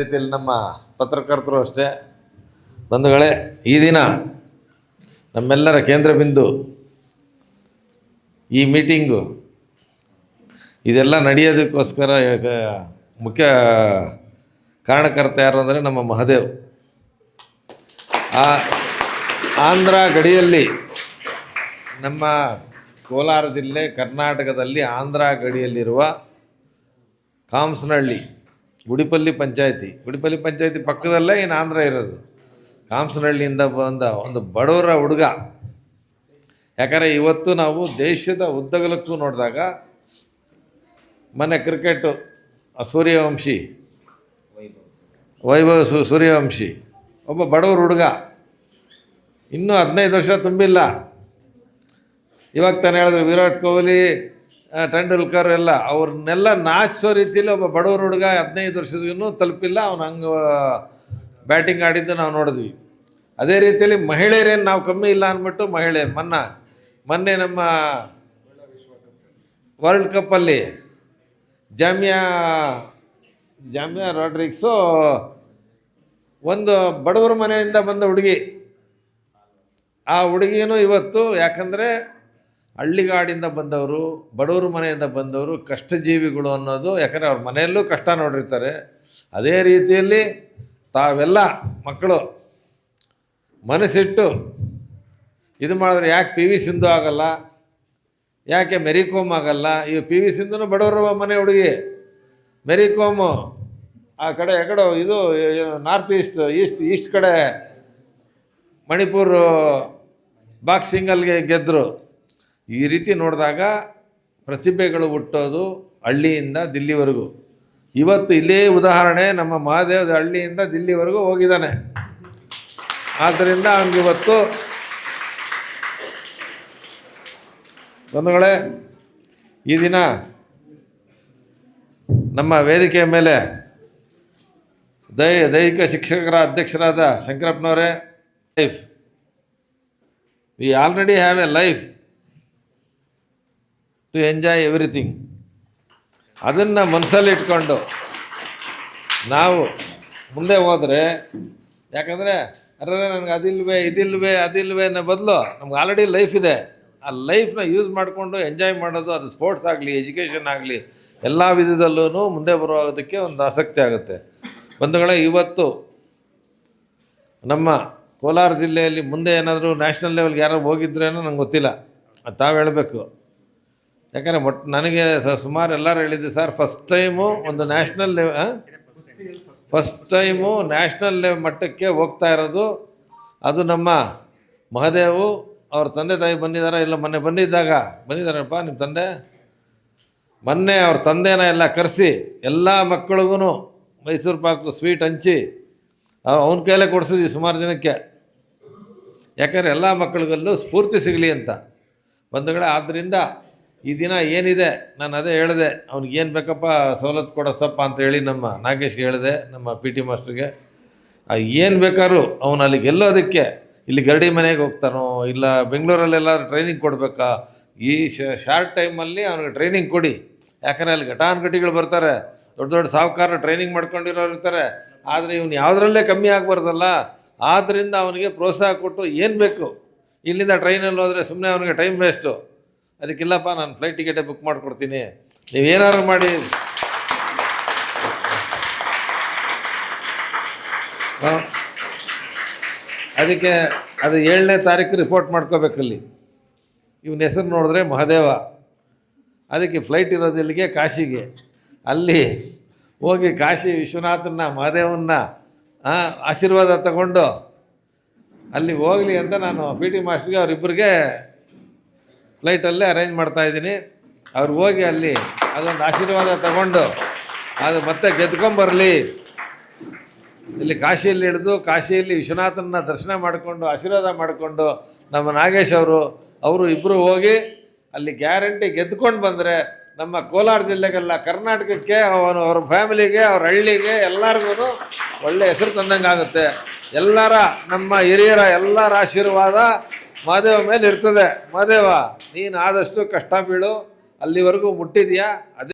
ರೀತಿಯಲ್ಲಿ ನಮ್ಮ ಪತ್ರಕರ್ತರು ಅಷ್ಟೇ. ಬಂಧುಗಳೇ, ಈ ದಿನ ನಮ್ಮೆಲ್ಲರ ಕೇಂದ್ರ ಬಿಂದು ಈ ಮೀಟಿಂಗು, ಇದೆಲ್ಲ ನಡೆಯೋದಕ್ಕೋಸ್ಕರ ಮುಖ್ಯ ಕಾರಣಕರ್ತ ಯಾರು ಅಂದರೆ ನಮ್ಮ ಮಹದೇವ್. ಆ ಆಂಧ್ರ ಗಡಿಯಲ್ಲಿ, ನಮ್ಮ ಕೋಲಾರ ಜಿಲ್ಲೆ ಕರ್ನಾಟಕದಲ್ಲಿ ಆಂಧ್ರ ಗಡಿಯಲ್ಲಿರುವ ಕಾಮ್ಸನಹಳ್ಳಿ ಗುಡಿಪಲ್ಲಿ ಪಂಚಾಯತಿ. ಗುಡಿಪಲ್ಲಿ ಪಂಚಾಯತಿ ಪಕ್ಕದಲ್ಲೇ ಏನು ಆಂಧ್ರ ಇರೋದು. ಕಾಮ್ಸನಹಳ್ಳಿಯಿಂದ ಬಂದ ಒಂದು ಬಡವರ ಹುಡುಗ. ಯಾಕಂದರೆ ಇವತ್ತು ನಾವು ದೇಶದ ಉದ್ದಗಲಕ್ಕೂ ನೋಡಿದಾಗ ಮೊನ್ನೆ ಕ್ರಿಕೆಟು, ಸೂರ್ಯವಂಶಿ, ವೈಭವ ಸು, ಸೂರ್ಯವಂಶಿ, ಒಬ್ಬ ಬಡವ್ರ ಹುಡುಗ. ಇನ್ನೂ ಹದಿನೈದು ವರ್ಷ ತುಂಬಿಲ್ಲ. ಇವಾಗ ತಾನೇ ಹೇಳಿದ್ರು ವಿರಾಟ್ ಕೊಹ್ಲಿ ಟೆಂಡೂಲ್ಕರ್ ಎಲ್ಲ, ಅವ್ರನ್ನೆಲ್ಲ ನಾಚಿಸೋ ರೀತಿಯಲ್ಲಿ ಒಬ್ಬ ಬಡವ್ರ ಹುಡುಗ ಹದಿನೈದು ವರ್ಷದೂ ತಲುಪಿಲ್ಲ, ಅವ್ನು ಹಂಗೆ ಬ್ಯಾಟಿಂಗ್ ಆಡಿದ್ದು ನಾವು ನೋಡಿದ್ವಿ. ಅದೇ ರೀತಿಯಲ್ಲಿ ಮಹಿಳೆಯರೇನು ನಾವು ಕಮ್ಮಿ ಇಲ್ಲ ಅಂದ್ಬಿಟ್ಟು ಮಹಿಳೆ ಮೊನ್ನ, ಮೊನ್ನೆ ನಮ್ಮ ವರ್ಲ್ಡ್ ಕಪ್ಪಲ್ಲಿ ಜಾಮಿಯಾ ಜಾಮಿಯಾ ರಾಡ್ರಿಕ್ಸು ಒಂದು ಬಡವರ ಮನೆಯಿಂದ ಬಂದ ಹುಡುಗಿ. ಆ ಹುಡುಗಿನೂ ಇವತ್ತು, ಯಾಕಂದರೆ ಹಳ್ಳಿಗಾಡಿಂದ ಬಂದವರು, ಬಡವರು ಮನೆಯಿಂದ ಬಂದವರು ಕಷ್ಟಜೀವಿಗಳು ಅನ್ನೋದು, ಯಾಕಂದರೆ ಅವ್ರ ಮನೆಯಲ್ಲೂ ಕಷ್ಟ ನೋಡಿರ್ತಾರೆ. ಅದೇ ರೀತಿಯಲ್ಲಿ ತಾವೆಲ್ಲ ಮಕ್ಕಳು, ಮನಸ್ಸಿಟ್ಟು ಇದು ಮಾಡಿದ್ರೆ ಯಾಕೆ ಪಿ ವಿ ಸಿಂಧು ಆಗಲ್ಲ? ಯಾಕೆ ಮೆರಿ ಕೋಮ್ ಆಗಲ್ಲ? ಈ ಪಿ ವಿ ಸಿಂಧುನು ಬಡವರ ಮನೆ ಹುಡುಗಿ. ಮೆರಿ ಕೋಮು ಆ ಕಡೆ ಯಾಕಡೆ ಇದು ನಾರ್ತ್ ಈಸ್ಟ್ ಈಸ್ಟ್ ಈಸ್ಟ್ ಕಡೆ ಮಣಿಪುರ್ ಬಾಕ್ಸಿಂಗಲ್ಗೆ ಗೆದ್ದರು ಈ ರೀತಿ ನೋಡಿದಾಗ ಪ್ರತಿಭೆಗಳು ಹುಟ್ಟೋದು ಹಳ್ಳಿಯಿಂದ ದಿಲ್ಲಿವರೆಗೂ. ಇವತ್ತು ಇಲ್ಲೇ ಉದಾಹರಣೆ, ನಮ್ಮ ಮಹಾದೇವದ ಹಳ್ಳಿಯಿಂದ ದಿಲ್ಲಿವರೆಗೂ ಹೋಗಿದ್ದಾನೆ. ಆದ್ದರಿಂದ ಅವನಿಗಿವತ್ತು ಬಂಧುಗಳೇ, ಈ ದಿನ ನಮ್ಮ ವೇದಿಕೆಯ ಮೇಲೆ ದೈ, ದೈಹಿಕ ಶಿಕ್ಷಕರ ಅಧ್ಯಕ್ಷರಾದ ಶಂಕರಪ್ಪನವರೇ life we already have a life to enjoy everything ಅದನ್ನು ಮನಸ್ಸಲ್ಲಿ ಇಟ್ಕೊಂಡು ನಾವು ಮುಂದೆ ಹೋದರೆ, ಯಾಕಂದರೆ ಅರೆ ನನಗೆ ಅದಿಲ್ವೇ, ಇದಿಲ್ವೇ, ಅದಿಲ್ವೇ ಅನ್ನೋ ಬದಲು ನಮ್ಗೆ ಆಲ್ರೆಡಿ ಲೈಫ್ ಇದೆ. ಆ ಲೈಫ್ನ ಯೂಸ್ ಮಾಡಿಕೊಂಡು ಎಂಜಾಯ್ ಮಾಡೋದು, ಅದು ಸ್ಪೋರ್ಟ್ಸ್ ಆಗಲಿ ಎಜುಕೇಷನ್ ಆಗಲಿ, ಎಲ್ಲ ವಿಧದಲ್ಲೂ ಮುಂದೆ ಬರೋದಕ್ಕೆ ಒಂದು ಆಸಕ್ತಿ ಆಗುತ್ತೆ. ಬಂಧುಗಳೇ, ಇವತ್ತು ನಮ್ಮ ಕೋಲಾರ ಜಿಲ್ಲೆಯಲ್ಲಿ ಮುಂದೆ ಏನಾದರೂ ನ್ಯಾಷನಲ್ ಲೆವೆಲ್ಗೆ ಯಾರು ಹೋಗಿದ್ರೇನೋ ನಂಗೆ ಗೊತ್ತಿಲ್ಲ. ಅದು ತಾವು ಹೇಳಬೇಕು. ಯಾಕಂದರೆ ಒಟ್ ನನಗೆ ಸ- ಸುಮಾರು ಎಲ್ಲರೂ ಹೇಳಿದ್ದು ಸರ್ ಫಸ್ಟ್ ಟೈಮು ಒಂದು national level first time national level ಮಟ್ಟಕ್ಕೆ ಹೋಗ್ತಾ ಇರೋದು. ಅದು ನಮ್ಮ ಮಹದೇವು ಅವ್ರ ತಂದೆ ತಾಯಿ ಬಂದಿದ್ದಾರೆ ಇಲ್ಲ ಮೊನ್ನೆ ಬಂದಿದ್ದಾಗ? ಬಂದಿದ್ದಾರಪ್ಪ ನಿಮ್ಮ ತಂದೆ? ಮೊನ್ನೆ ಅವ್ರ ತಂದೆನ ಎಲ್ಲ ಕರೆಸಿ ಎಲ್ಲ ಮಕ್ಕಳಿಗೂ ಮೈಸೂರು ಪಾಕು ಸ್ವೀಟ್ ಹಂಚಿ ಅವನ ಕೈಲೇ ಕೊಡಿಸಿದ್ವಿ ಸುಮಾರು ಜನಕ್ಕೆ ಯಾಕಂದರೆ ಎಲ್ಲ ಮಕ್ಕಳಿಗಲ್ಲೂ ಸ್ಫೂರ್ತಿ ಸಿಗಲಿ ಅಂತ. ಬಂಧುಗಳೇ ಆದ್ದರಿಂದ ಈ ದಿನ ಏನಿದೆ? ನಾನು ಅದೇ ಹೇಳಿದೆ, ಅವ್ನಿಗೆ ಏನು ಬೇಕಪ್ಪ ಸವಲತ್ತು ಕೊಡಸಪ್ಪ ಅಂತ ಹೇಳಿ ನಮ್ಮ ನಾಗೇಶ್ಗೆ ಹೇಳಿದೆ, ನಮ್ಮ ಪಿ ಟಿ ಮಾಸ್ಟ್ರಿಗೆ ಏನು ಬೇಕಾದ್ರೂ ಅವನು ಅಲ್ಲಿ ಗೆಲ್ಲೋದಕ್ಕೆ ಇಲ್ಲಿ ಗರಡಿ ಮನೆಗೆ ಹೋಗ್ತಾನೋ, ಇಲ್ಲ ಬೆಂಗಳೂರಲ್ಲೆಲ್ಲ ಟ್ರೈನಿಂಗ್ ಕೊಡಬೇಕಾ? ಈ ಶಾರ್ಟ್ ಟೈಮಲ್ಲಿ ಅವ್ನಿಗೆ ಟ್ರೈನಿಂಗ್ ಕೊಡಿ. ಯಾಕಂದರೆ ಅಲ್ಲಿ ಘಟಾನುಘಟಿಗಳು ಬರ್ತಾರೆ, ದೊಡ್ಡ ದೊಡ್ಡ ಸಾಹುಕಾರ ಟ್ರೈನಿಂಗ್ ಮಾಡ್ಕೊಂಡಿರೋರು ಇರ್ತಾರೆ. ಆದರೆ ಇವನು ಯಾವುದರಲ್ಲೇ ಕಮ್ಮಿ ಆಗಬಾರ್ದಲ್ಲ? ಆದ್ದರಿಂದ ಅವನಿಗೆ ಪ್ರೋತ್ಸಾಹ ಕೊಟ್ಟು ಏನು ಬೇಕು? ಇಲ್ಲಿಂದ ಟ್ರೈನಲ್ಲಿ ಹೋದರೆ ಸುಮ್ಮನೆ ಅವನಿಗೆ ಟೈಮ್ ವೇಸ್ಟು ಅದಕ್ಕಿಲ್ಲಪ್ಪ, ನಾನು ಫ್ಲೈಟ್ ಟಿಕೆಟೇ ಬುಕ್ ಮಾಡಿಕೊಡ್ತೀನಿ. ನೀವೇನಾದ್ರು ಮಾಡಿ. ಅದಕ್ಕೆ ಅದು ಏಳನೇ ತಾರೀಕು ರಿಪೋರ್ಟ್ ಮಾಡ್ಕೋಬೇಕಲ್ಲಿ ಇವನ ಹೆಸರು ನೋಡಿದ್ರೆ ಮಹಾದೇವ. ಅದಕ್ಕೆ ಫ್ಲೈಟ್ ಇರೋದು ಇಲ್ಲಿಗೆ ಕಾಶಿಗೆ. ಅಲ್ಲಿ ಹೋಗಿ ಕಾಶಿ ವಿಶ್ವನಾಥನ ಮಹದೇವನ್ನ ಆಶೀರ್ವಾದ ತಗೊಂಡು ಅಲ್ಲಿ ಹೋಗಲಿ ಅಂತ ನಾನು ಪಿ ಟಿ ಮಾಸ್ಟ್ರಿಗೆ ಅವರಿಬ್ಬರಿಗೆ ಫ್ಲೈಟಲ್ಲೇ ಅರೇಂಜ್ ಮಾಡ್ತಾ ಇದ್ದೀನಿ. ಅವ್ರು ಹೋಗಿ ಅಲ್ಲಿ ಅದೊಂದು ಆಶೀರ್ವಾದ ತಗೊಂಡು ಅದು ಮತ್ತೆ ಗೆದ್ಕೊಂಬರಲಿ ಇಲ್ಲಿ ಕಾಶಿಯಲ್ಲಿ ಹಿಡಿದು ಕಾಶಿಯಲ್ಲಿ ವಿಶ್ವನಾಥನ ದರ್ಶನ ಮಾಡಿಕೊಂಡು, ಆಶೀರ್ವಾದ ಮಾಡಿಕೊಂಡು ನಮ್ಮ ನಾಗೇಶ್ ಅವರು ಅವರು ಇಬ್ಬರು ಹೋಗಿ ಅಲ್ಲಿ ಗ್ಯಾರಂಟಿ ಗೆದ್ಕೊಂಡು ಬಂದರೆ ನಮ್ಮ ಕೋಲಾರ ಜಿಲ್ಲೆಗೆಲ್ಲ ಕರ್ನಾಟಕಕ್ಕೆ, ಅವನು ಅವ್ರ ಫ್ಯಾಮಿಲಿಗೆ, ಅವ್ರ ಹಳ್ಳಿಗೆ ಎಲ್ಲರಿಗೂ ಒಳ್ಳೆ ಹೆಸರು ತಂದಂಗೆ ಆಗುತ್ತೆ ಎಲ್ಲರ, ನಮ್ಮ ಹಿರಿಯರ ಎಲ್ಲರ ಆಶೀರ್ವಾದ ಮಹಾದೇವ ಮೇಲೆ ಇರ್ತದೆ. ಮಾದೇವ ನೀನು ಆದಷ್ಟು ಕಷ್ಟ ಬೀಳು. ಅಲ್ಲಿವರೆಗೂ ಮುಟ್ಟಿದ್ಯಾ? ಅದೇ